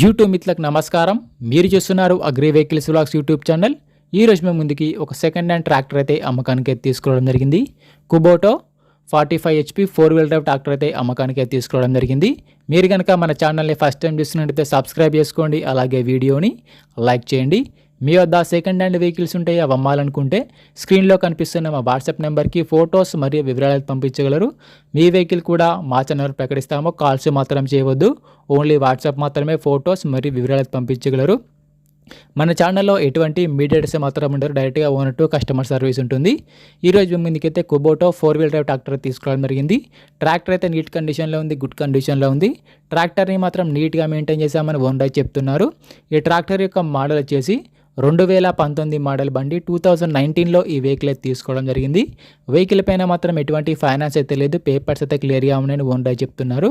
YouTube మిత్రులకు నమస్కారం. మీరు చూస్తున్నారు agri vehicles vlogs YouTube channel. ఈ రోజు మేము ముందుకి ఒక సెకండ్ హ్యాండ్ ట్రాక్టర్ అయితే అమ్మకానికి తీసుకోవడం జరిగింది. Kubota forty five HP four wheel drive tractor అయితే అమ్మకానికి తీసుకోవడం జరిగింది. మీరు కనుక మన ఛానల్ని ఫస్ట్ టైం చూస్తున్నట్టయితే సబ్స్క్రైబ్ చేసుకోండి. అలాగే వీడియోని లైక్ చేయండి. మీ వద్ద సెకండ్ హ్యాండ్ వెహికల్స్ ఉంటాయి అవి అమ్మాలనుకుంటే స్క్రీన్లో కనిపిస్తున్న మా వాట్సాప్ నెంబర్కి ఫొటోస్ మరియు వివరాలు పంపించగలరు. మీ వెహికల్ కూడా మా ఛానల్ ప్రకటిస్తామో. కాల్స్ మాత్రం చేయవద్దు. ఓన్లీ వాట్సాప్ మాత్రమే ఫొటోస్ మరియు వివరాలు పంపించగలరు. మన ఛానల్లో ఎటువంటి మీడియేటర్స్ మాత్రం ఉండరు డైరెక్ట్గా ఓనర్ టు కస్టమర్ సర్వీస్ ఉంటుంది. ఈరోజు మేము ముందుకైతే Kubota four wheel drive tractor తీసుకోవడం జరిగింది. ట్రాక్టర్ అయితే నీట్ కండిషన్లో ఉంది గుడ్ కండిషన్లో ఉంది. ట్రాక్టర్ని మాత్రం నీట్గా మెయింటైన్ చేశామని ఓనర్ చెప్తున్నారు. ఈ ట్రాక్టర్ యొక్క మోడల్ వచ్చేసి రెండు వేల పంతొమ్మిది మోడల్ బండి టూ థౌజండ్ నైన్టీన్లో ఈ వెహికల్ అయితే తీసుకోవడం జరిగింది. వెహికల్ పైన మాత్రం ఎటువంటి ఫైనాన్స్ అయితే లేదు. పేపర్స్ అయితే క్లియర్గా ఉన్నాయని ఓనర్ చెప్తున్నారు.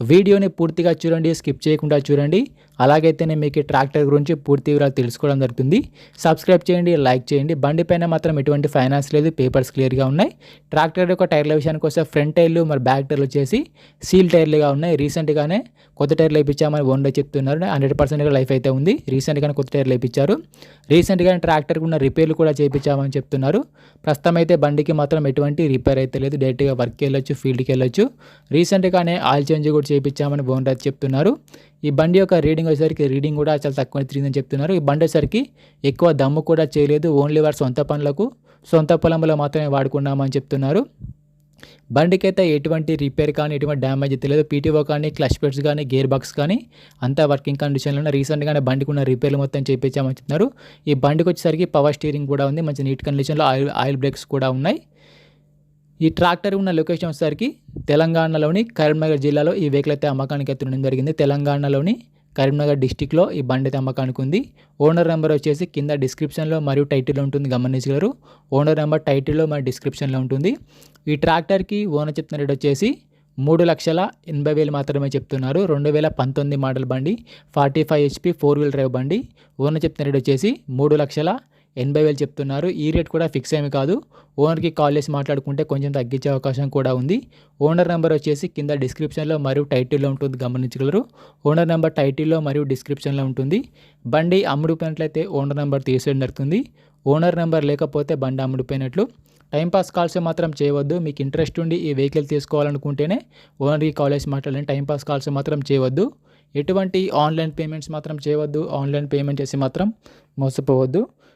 వీడియోని పూర్తిగా చూడండి స్కిప్ చేయకుండా చూడండి. అలాగైతేనే మీకు ట్రాక్టర్ గురించి పూర్తి వివరాలు తెలుసుకోవడం జరుగుతుంది. సబ్స్క్రైబ్ చేయండి లైక్ చేయండి. బండి పైన మాత్రం ఎటువంటి ఫైనాన్స్ లేదు పేపర్స్ క్లియర్గా ఉన్నాయి. ట్రాక్టర్ యొక్క టైర్ల విషయానికి వస్తే ఫ్రంట్ టైర్లు మరి బ్యాక్ టైర్లు వచ్చేసి సీల్ టైర్లుగా ఉన్నాయి. రీసెంట్గానే కొత్త టైర్లు వేయించామని ఓన్లో చెప్తున్నారు. హండ్రెడ్ పర్సెంట్గా లైఫ్ అయితే ఉంది. రీసెంట్గానే కొత్త టైర్లు వేయించారు. రీసెంట్గానే ట్రాక్టర్కి ఉన్న రిపేర్లు కూడా చేయించామని చెప్తున్నారు. ప్రస్తుతం అయితే బండికి మాత్రం ఎటువంటి రిపేర్ అయితే లేదు. డైరెక్ట్గా వర్క్కి వెళ్ళొచ్చు ఫీల్డ్కి వెళ్ళొచ్చు. రీసెంట్గానే ఆయిల్ చేంజ్ కూడా చేయించామని ఓనర్ చెప్తున్నారు. ఈ బండి యొక్క రీడింగ్ వచ్చేసరికి రీడింగ్ కూడా చాలా తక్కువ తిరిగిందని చెప్తున్నారు. ఈ బండి వచ్చేసరికి ఎక్కువ దమ్ము కూడా చేయలేదు. ఓన్లీ వారి సొంత పనులకు సొంత పొలంలో మాత్రమే వాడుకున్నామని చెప్తున్నారు. బండికైతే ఎటువంటి రిపేర్ కానీ ఎటువంటి డ్యామేజ్ అయితే లేదు పీటీఓ కానీ క్లచ్ పెట్స్ కానీ గేర్ బాక్స్ కానీ అంతా వర్కింగ్ కండిషన్లో ఉన్న రీసెంట్గానే బండికి ఉన్న రిపేర్లు మొత్తం చేయించామని చెప్తున్నారు. ఈ బండికి వచ్చేసరికి పవర్ స్టీరింగ్ కూడా ఉంది. మంచి నీట్ కండిషన్లో ఆయిల్ ఆయిల్ బ్రేక్స్ కూడా ఉన్నాయి. ఈ ట్రాక్టర్ ఉన్న లొకేషన్ వచ్చేసరికి తెలంగాణలోని కరీంనగర్ జిల్లాలో ఈ వెహికల్ అయితే అమ్మకానికి ఎత్తడం జరిగింది. తెలంగాణలోని కరీంనగర్ డిస్టిక్లో ఈ బండి అయితే అమ్మకానికి ఉంది. ఓనర్ నెంబర్ వచ్చేసి కింద డిస్క్రిప్షన్లో మరియు టైటిల్లో ఉంటుంది. గమనించగలరు. ఓనర్ నెంబర్ టైటిల్లో మరియు డిస్క్రిప్షన్లో ఉంటుంది. ఈ ట్రాక్టర్కి ఓనర్ చెప్తున్న రేట్ వచ్చేసి మూడు లక్షల ఎనభై వేలు మాత్రమే చెప్తున్నారు. రెండు వేల పంతొమ్మిది మోడల్ బండి forty five HP four wheel drive బండి. ఓనర్ చెప్తున్న రేట్ వచ్చేసి మూడు లక్షల ఎనభై వేలు చెప్తున్నారు. ఈ రేట్ కూడా ఫిక్స్ ఏమి కాదు. ఓనర్కి కాల్ చేసి మాట్లాడుకుంటే కొంచెం తగ్గించే అవకాశం కూడా ఉంది. ఓనర్ నెంబర్ వచ్చేసి కింద డిస్క్రిప్షన్లో మరియు టైటిల్లో ఉంటుంది. గమనించగలరు. ఓనర్ నెంబర్ టైటిల్లో మరియు డిస్క్రిప్షన్లో ఉంటుంది. బండి అమ్ముడుపోయినట్లయితే ఓనర్ నెంబర్ తీసేయడం జరుగుతుంది. ఓనర్ నెంబర్ లేకపోతే బండి అమ్ముడిపోయినట్లు. టైంపాస్ కాల్స్ మాత్రం చేయవద్దు. మీకు ఇంట్రెస్ట్ ఉండి ఈ వెహికల్ తీసుకోవాలనుకుంటేనే ఓనర్కి కాల్ చేసి మాట్లాడండి. టైంపాస్ కాల్స్ మాత్రం చేయవద్దు. ఎటువంటి ఆన్లైన్ పేమెంట్స్ మాత్రం చేయవద్దు. ఆన్లైన్ పేమెంట్ చేసి మాత్రం మోసపోవద్దు.